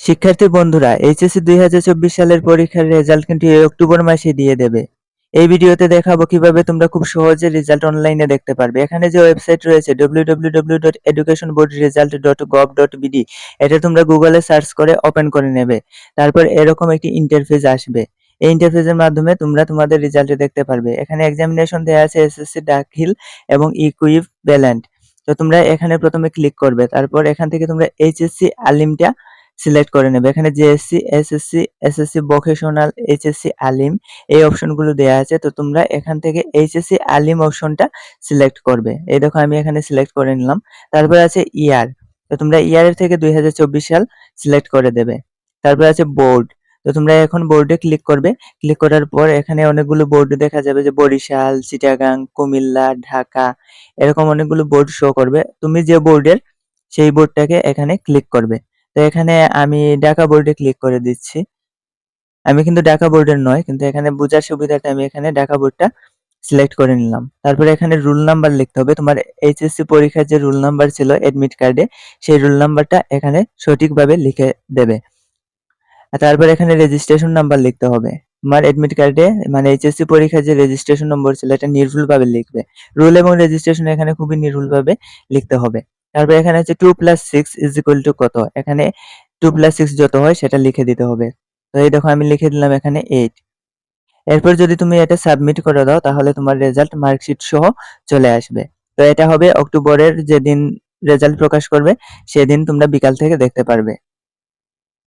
শিক্ষার্থী বন্ধুরা, এইচএসসি দুই হাজার চব্বিশ সালের পরীক্ষার রেজাল্ট কিন্তু এই অক্টোবর মাসে দিয়ে দেবে। এই ভিডিওতে দেখাবো কীভাবে তোমরা খুব সহজে রেজাল্ট অনলাইনে দেখতে পারবে। এখানে যে ওয়েবসাইট রয়েছে www.educationboardresult.gov.bd এটা তোমরা গুগলে সার্চ করে ওপেন করে নেবে। তারপর এরকম একটি ইন্টারফেস আসবে। এই ইন্টারফেসের মাধ্যমে তোমরা তোমাদের রেজাল্ট দেখতে পারবে। এখানে এক্সামিনেশন দেওয়া আছে এসএসসি দাখিল এবং ইকুইভ ব্যালেন্ট তো তোমরা এখানে প্রথমে ক্লিক করবে। তারপর এখান থেকে তোমরা এইচএসসি আলিমটা সিলেক্ট করে নেবে। এখানে JSC SSC SSC vocational HSC Alim এই অপশনগুলো দেওয়া আছে। তো তোমরা এখান থেকে এইচএসসি আলিম অপশনটা সিলেক্ট করবে। এই দেখো আমি এখানে সিলেক্ট করে নিলাম। তারপর আছে ইয়ার তো তোমরা ইয়ারের থেকে দুই হাজার চব্বিশ সাল সিলেক্ট করে দেবে। তারপর আছে বোর্ড তো তোমরা এখন বোর্ডে ক্লিক করবে। ক্লিক করার পর এখানে অনেকগুলো বোর্ড দেখা যাবে যে বরিশাল, চিটাগাং, কুমিল্লা, ঢাকা এরকম অনেকগুলো বোর্ড শো করবে। তুমি যে বোর্ডের সেই বোর্ডটাকে এখানে ক্লিক করবে। তো এখানে আমি ঢাকা বোর্ডে ক্লিক করে দিচ্ছি। আমি কিন্তু ঢাকা বোর্ডের নয়, কিন্তু এখানে বোঝার সুবিধাটা আমি এখানে ঢাকা বোর্ডটা সিলেক্ট করে নিলাম। তারপরে এখানে রুল নাম্বার লিখতে হবে। তোমার এইচএসসি পরীক্ষার যে রুল নাম্বার ছিল এডমিট কার্ডে সেই রুল নাম্বারটা এখানে সঠিকভাবে লিখে দেবে। তারপর এখানে রেজিস্ট্রেশন নাম্বার লিখতে হবে। তোমার এডমিট কার্ডে মানে এইচএসসি পরীক্ষার যে রেজিস্ট্রেশন নম্বর ছিল, এটা নির্ভুলভাবে লিখবে। রুল এবং রেজিস্ট্রেশন এখানে খুবই নির্ভুলভাবে লিখতে হবে। তারপর এখানে হচ্ছে two plus six is equal to কত? এখানে টু প্লাস সিক্স যত হয় সেটা লিখে দিতে হবে। তো এই দেখো আমি লিখে দিলাম এখানে এইট এরপর যদি তুমি এটা সাবমিট করে দাও, তাহলে তোমার রেজাল্ট মার্কশিট সহ চলে আসবে। তো এটা হবে অক্টোবরের যেদিন রেজাল্ট প্রকাশ করবে, সেদিন তোমরা বিকাল থেকে দেখতে পারবে।